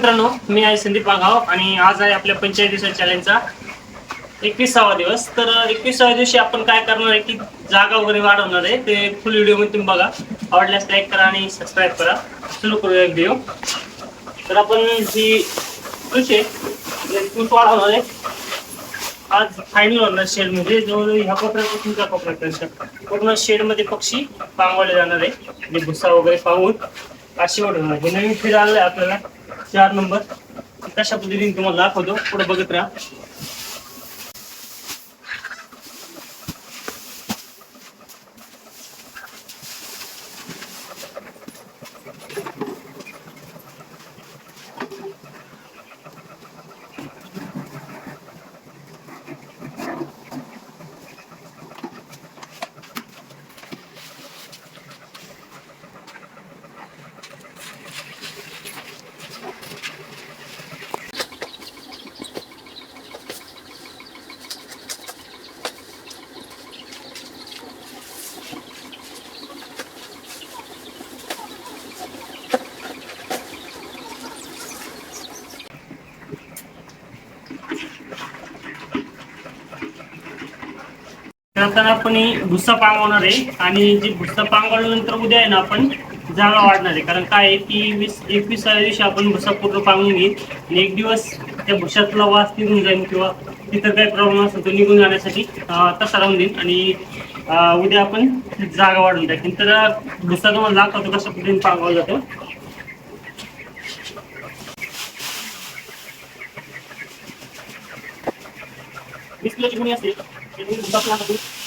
मित्रांनो मी आहे संदीप वाघाव आणि आज आहे आपल्या पंचायत दिवसाच्या चॅलेंजचा एकविसावा दिवस. तर एकविसाव्या दिवशी आपण काय करणार आहे की जागा वगैरे वाढवणार आहे. ते फुल व्हिडिओमध्ये तुम्ही बघा. आवडल्यास लाईक करा आणि सबस्क्राईब करा. सुरू करूया व्हिडिओ तर आपण ही कृषी आहे म्हणजे ऊस वाढवणार आहे. आज फायनल होणार शेडमध्ये. जवळजवळ ह्या कोपऱ्यापासून त्या कोपऱ्यापर्यंत पूर्ण शेडमध्ये पक्षी पांगवले जाणार आहे. म्हणजे भुसा वगैरे पाहून अशी वाढवणार हे नवीन फीड आलं आहे आपल्याला. चार नंबर. कशा पद्धतीने तुम्हाला? दाखवतो. पुढे बघत राहा. त्यानंतर आपण भुस्सा पांगवणार आहे. आणि जी भुस्सा पांगवल्यानंतर उद्या आहे ना आपण जागा वाढणार आहे. कारण काय आहे की वीस एकवीसाव्या दिवशी आपण भुसा पूर्ण पांगून घेईल. आणि एक दिवस त्या भुशातला वास निघून जाईल किंवा तिथं काही प्रॉब्लेम असेल तो निघून जाण्यासाठी तसा राहून देईल. आणि उद्या आपण जागा वाढून टाकेन. तर भुसा तुम्हाला दाखवतो कशा पद्धतीने पांगवला जातो. वीस किलोची असेल असते ते तुम्ही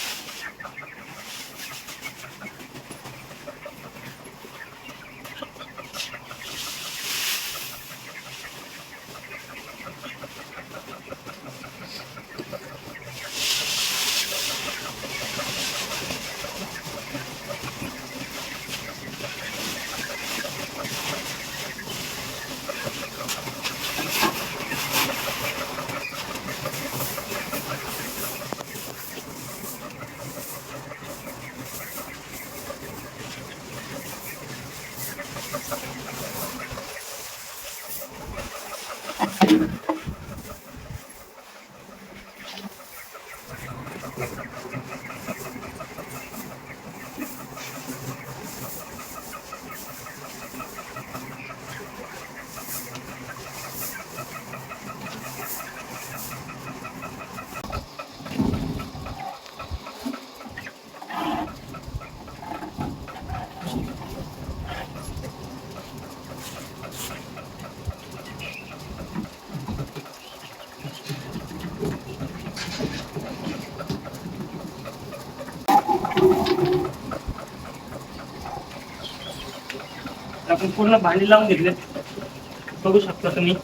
Thank you. आपण पूर्ण भांडी लावून घेतले. बघू शकता तुम्ही.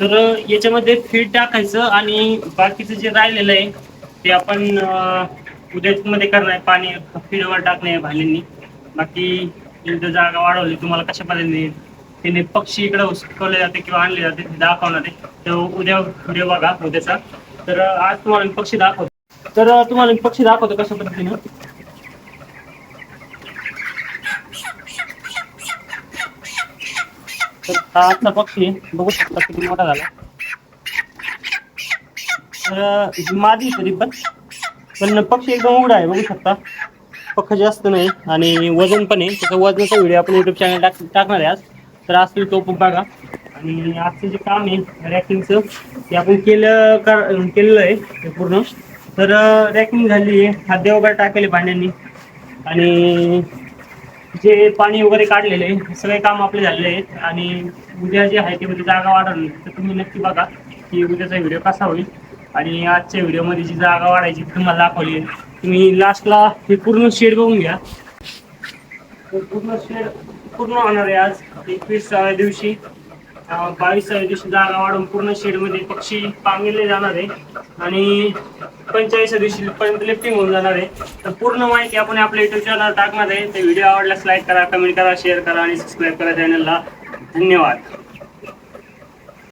तर याच्यामध्ये फीड टाकायचं आणि बाकीचं जे राहिलेलं आहे ते आपण अं, उद्यामध्ये करणार पाणी फीडवर टाकणे आहे भाल्यांनी बाकी इथं जागा वाढवली तुम्हाला कशा पद्धतीने तिने पक्षी इकडे उचकवले जाते किंवा आणले जाते दाखवणार आहे. तर उद्या व्हिडिओ बघा उद्याचा. तर आज तुम्हाला पक्षी दाखवतो. तर तुम्हाला मी पक्षी दाखवतो कशा पद्धतीनं. तर हा आजचा पक्षी आहे. बघू शकता किती मोठा झाला. तर मादी तरी पण. पण पक्षी एकदम उघडा आहे बघू शकता. पक्ष जास्त नाही आणि वजन पण आहे. त्याचा वजनाचा व्हिडिओ आपण युट्यूब चॅनल टाक टाकणार आहे आज. तर आज तुम्ही तो पण बघा. आणि आजचं जे काम आहे रॅकिंगचं ते आपण केलं कर केलेलं आहे ते पूर्ण. तर रॅकिंग झाली. आहे खाद्य वगैरे टाकले भांड्यांनी आणि जे पाणी वगैरे काढलेले आहे, सगळे काम आपले झालेले आहेत. आणि उद्या जे आहे ते म्हणजे जागा वाढवली. तर तुम्ही नक्की बघा की उद्याचा व्हिडिओ कसा होईल. आणि आजच्या व्हिडिओमध्ये जी जागा वाढायची तुम्हाला दाखवली आहे. तुम्ही लास्टला हे पूर्ण शेड बघून घ्या. तर पूर्ण शेड पूर्ण होणार आहे आज. एकवीसाव्या दिवशी बावीसाव्या दिवशी जागा वाढून पूर्ण शेडमध्ये पक्षी पांगले जाणार आहे. आणि पंचेचाळीस दिवशी पर्यंत लिफ्टिंग होऊन जाणार आहे. तर पूर्ण माहिती आपण आपल्या युट्यूब चॅनल टाकणार आहे. ते व्हिडिओ आवडल्यास लाईक करा कमेंट करा शेअर करा आणि सबस्क्राईब करा चॅनलला धन्यवाद.